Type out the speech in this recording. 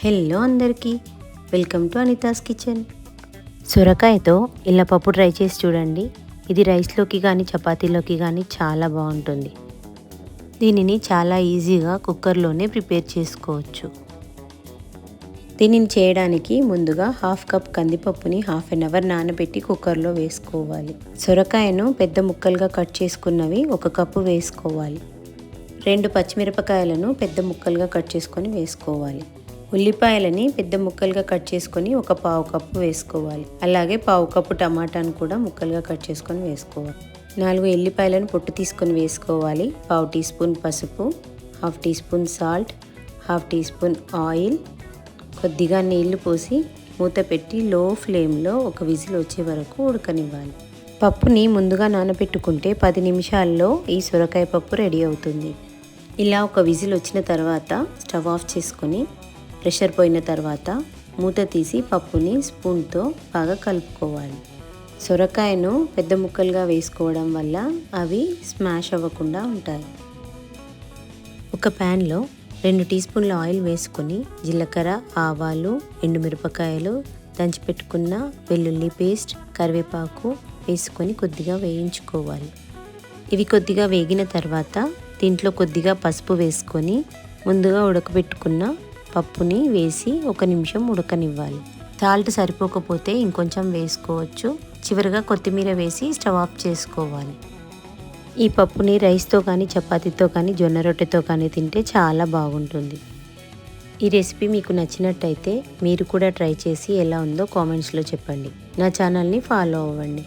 Hello అందరికీ welcome to Anita's kitchen. సొరకాయతో ఇలా పప్పు ట్రై చేసి చూడండి. ఇది రైస్లోకి కానీ చపాతీలోకి కానీ చాలా బాగుంటుంది. దీనిని చాలా ఈజీగా కుక్కర్లోనే ప్రిపేర్ చేసుకోవచ్చు. దీనిని చేయడానికి ముందుగా హాఫ్ కప్ కందిపప్పుని హాఫ్ అన్ అవర్ నానబెట్టి కుక్కర్లో వేసుకోవాలి. సొరకాయను పెద్ద ముక్కలుగా కట్ చేసుకున్నవి ఒక కప్పు వేసుకోవాలి. రెండు పచ్చిమిరపకాయలను పెద్ద ముక్కలుగా కట్ చేసుకొని వేసుకోవాలి. ఉల్లిపాయలని పెద్ద ముక్కలుగా కట్ చేసుకొని ఒక పావు కప్పు వేసుకోవాలి. అలాగే పావు కప్పు టమాటాను కూడా ముక్కలుగా కట్ చేసుకొని వేసుకోవాలి. నాలుగు ఎల్లిపాయలను పొట్టు తీసుకొని వేసుకోవాలి. పావు టీ స్పూన్ పసుపు half teaspoon salt half teaspoon oil. కొద్దిగా నీళ్ళు పోసి మూత పెట్టి లో ఫ్లేమ్లో ఒక విజిల్ వచ్చే వరకు ఉడకనివ్వాలి. పప్పుని ముందుగా నానబెట్టుకుంటే పది నిమిషాల్లో ఈ సొరకాయ పప్పు రెడీ అవుతుంది. ఇలా ఒక విజిల్ వచ్చిన తర్వాత స్టవ్ ఆఫ్ చేసుకొని ప్రెషర్ పోయిన తర్వాత మూత తీసి పప్పుని స్పూన్తో బాగా కలుపుకోవాలి. సొరకాయను పెద్ద ముక్కలుగా వేసుకోవడం వల్ల అవి స్మాష్ అవ్వకుండా ఉంటాయి. ఒక ప్యాన్లో రెండు టీ స్పూన్ల ఆయిల్ వేసుకొని జీలకర్ర ఆవాలు ఎండుమిరపకాయలు దంచిపెట్టుకున్న వెల్లుల్లి పేస్ట్ కరివేపాకు వేసుకొని కొద్దిగా వేయించుకోవాలి. ఇవి కొద్దిగా వేగిన తర్వాత దీంట్లో కొద్దిగా పసుపు వేసుకొని ముందుగా ఉడకబెట్టుకున్న పప్పుని వేసి ఒక నిమిషం ఉడకనివ్వాలి. సాల్ట్ సరిపోకపోతే ఇంకొంచెం వేసుకోవచ్చు. చివరిగా కొత్తిమీర వేసి స్టవ్ ఆఫ్ చేసుకోవాలి. ఈ పప్పుని రైస్తో కానీ చపాతీతో కానీ జొన్న రొట్టెతో కానీ తింటే చాలా బాగుంటుంది. ఈ రెసిపీ మీకు నచ్చినట్టయితే మీరు కూడా ట్రై చేసి ఎలా ఉందో కామెంట్స్లో చెప్పండి. నా ఛానల్ని ఫాలో అవ్వండి.